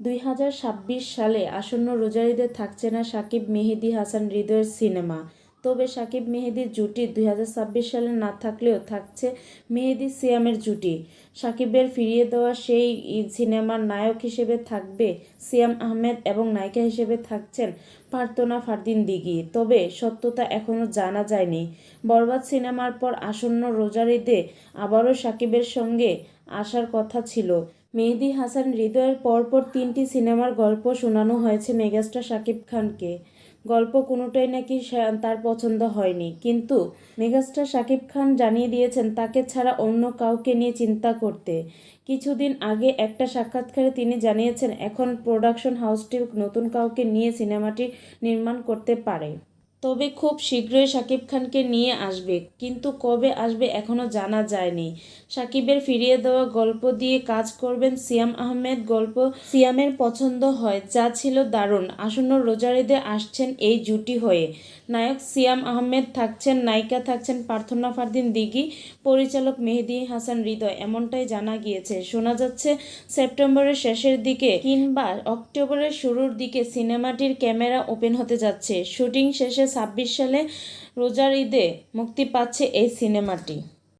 দুই হাজার ছাব্বিশ সালে আসন্ন রোজার ঈদে থাকছে না সাকিব মেহেদি হাসান হৃদয়ের সিনেমা। তবে সাকিব মেহেদির জুটি দুই হাজার ছাব্বিশ সালে না থাকলেও থাকছে মেহেদি সিয়ামের জুটি। সাকিবের ফিরিয়ে দেওয়া সেই সিনেমার নায়ক হিসেবে থাকবে সিয়াম আহমেদ এবং নায়িকা হিসেবে থাকছেন প্রার্থনা ফারদিন দিঘি তবে সত্যতা এখনও জানা যায়নি। বরবাদ সিনেমার পর আসন্ন রোজার ঈদে আবারও সাকিবের সঙ্গে আসার কথা ছিল। মেহেদি হাসান হৃদয়ের পরপর তিনটি সিনেমার গল্প শোনানো হয়েছে মেগাস্টার শাকিব খানকে। গল্প কোনোটাই নাকি তার পছন্দ হয়নি। কিন্তু মেগাস্টার শাকিব খান জানিয়ে দিয়েছেন তাকে ছাড়া অন্য কাউকে নিয়ে চিন্তা করতে। কিছুদিন আগে একটা সাক্ষাৎকারে তিনি জানিয়েছেন, এখন প্রোডাকশন হাউসটি নতুন কাউকে নিয়ে সিনেমাটি নির্মাণ করতে পারে। তবে খুব শীঘ্রই শাকিব খানকে নিয়ে আসবে। কিন্তু কবে আসবে এখনও জানা যায়নি। সাকিবের ফিরিয়ে দেওয়া গল্প দিয়ে কাজ করবেন সিয়াম আহমেদ। গল্প সিয়ামের পছন্দ হয়, যা ছিল দারুণ। আসন্ন রোজারিদে আসছেন এই জুটি হয়ে। নায়ক সিয়াম আহমেদ থাকছেন, নায়িকা থাকছেন প্রার্থনা ফারদিন, দিঘি পরিচালক মেহেদি হাসান হৃদয়। এমনটাই জানা গিয়েছে। শোনা যাচ্ছে সেপ্টেম্বরের শেষের দিকে কিংবা অক্টোবরের শুরুর দিকে সিনেমাটির ক্যামেরা ওপেন হতে যাচ্ছে। শুটিং শেষে ছাব্বিশ সালে রোজার ঈদে মুক্তি পাচ্ছে এই সিনেমাটি।